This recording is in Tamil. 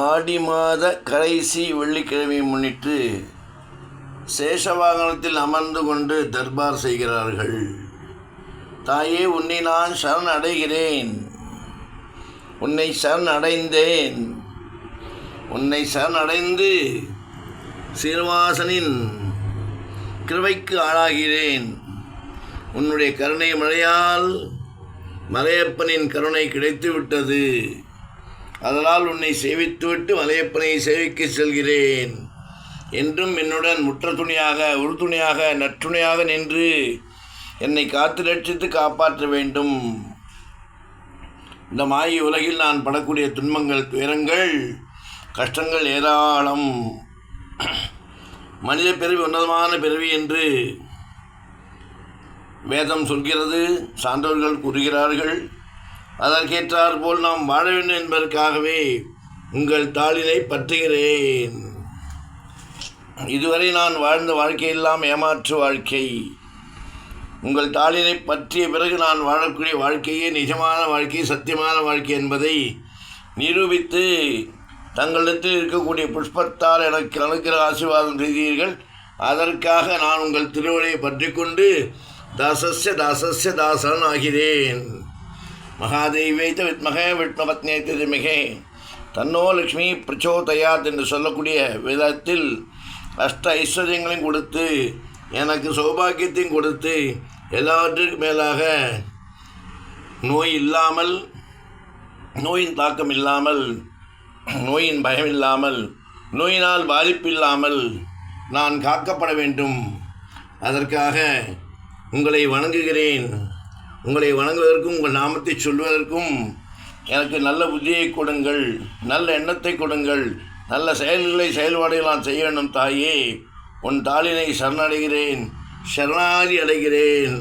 ஆடி மாத கடைசி வெள்ளிக்கிழமையை முன்னிட்டு சேஷவாகனத்தில் அமர்ந்து கொண்டு தர்பார் செய்கிறார்கள். தாயே உன்னை நான் சரண் அடைகிறேன் உன்னை சரண் அடைந்தேன் உன்னை சரண் அடைந்து சீர்வாசனின் கிருவைக்கு ஆளாகிறேன். உன்னுடைய கருணை மழையால் மலையப்பனின் கருணை கிடைத்து விட்டது அதனால் உன்னை சேவித்துவிட்டு மலையப்பனை சேவிக்க செல்கிறேன். என்றும் என்னுடன் முற்ற துணியாக உறுதுணையாக நற்றுணையாக நின்று என்னை காத்து ரட்சித்து காப்பாற்ற வேண்டும். இந்த மாய உலகில் நான் படக்கூடிய துன்பங்கள் துயரங்கள் கஷ்டங்கள் ஏராளம். மனித பிறவி உன்னதமான பிறவி என்று வேதம் சொல்கிறது சான்றோர்கள் கூறுகிறார்கள். அதற்கேற்றார் போல் நாம் வாழ வேண்டும் என்பதற்காகவே உங்கள் தாளினை பற்றுகிறேன். இதுவரை நான் வாழ்ந்த வாழ்க்கையெல்லாம் ஏமாற்று வாழ்க்கை. உங்கள் தாளினை பற்றிய பிறகு நான் வாழக்கூடிய வாழ்க்கையே நிஜமான வாழ்க்கை சத்தியமான வாழ்க்கை என்பதை நிரூபித்து தங்களிடத்தில் இருக்கக்கூடிய புஷ்பத்தால் எனக்கு அனுக்கிற ஆசீர்வாதம் செய்தீர்கள் அதற்காக நான் உங்கள் திருவழியை பற்றி கொண்டு தாசஸ்ய தாசஸ்ய தாசன் ஆகிறேன். மகாதெய்வைத்த வித்மக விட்மபத்னே திருமிகே. தன்னோ லக்ஷ்மி பிரச்சோதயாத் என்று சொல்லக்கூடிய விதத்தில் அஷ்ட ஐஸ்வர்யங்களையும் கொடுத்து எனக்கு சௌபாக்கியத்தையும் கொடுத்து எல்லாவற்றிற்கும் மேலாக நோய் இல்லாமல் நோயின் தாக்கம் இல்லாமல் நோயின் பயம் இல்லாமல் நோயினால் பாதிப்பு இல்லாமல் நான் காக்கப்பட வேண்டும். அதற்காக உங்களை வணங்குகிறேன். உங்களை வணங்குவதற்கும் உங்கள் நாமத்தை சொல்வதற்கும் எனக்கு நல்ல புத்தியை கொடுங்கள் நல்ல எண்ணத்தை கொடுங்கள் நல்ல செயல்களை செயல்பாடுகள் நான் செய்ய வேண்டும் தாயே. உன் தாளினை சரணடைகிறேன் சரணாதி அடைகிறேன்.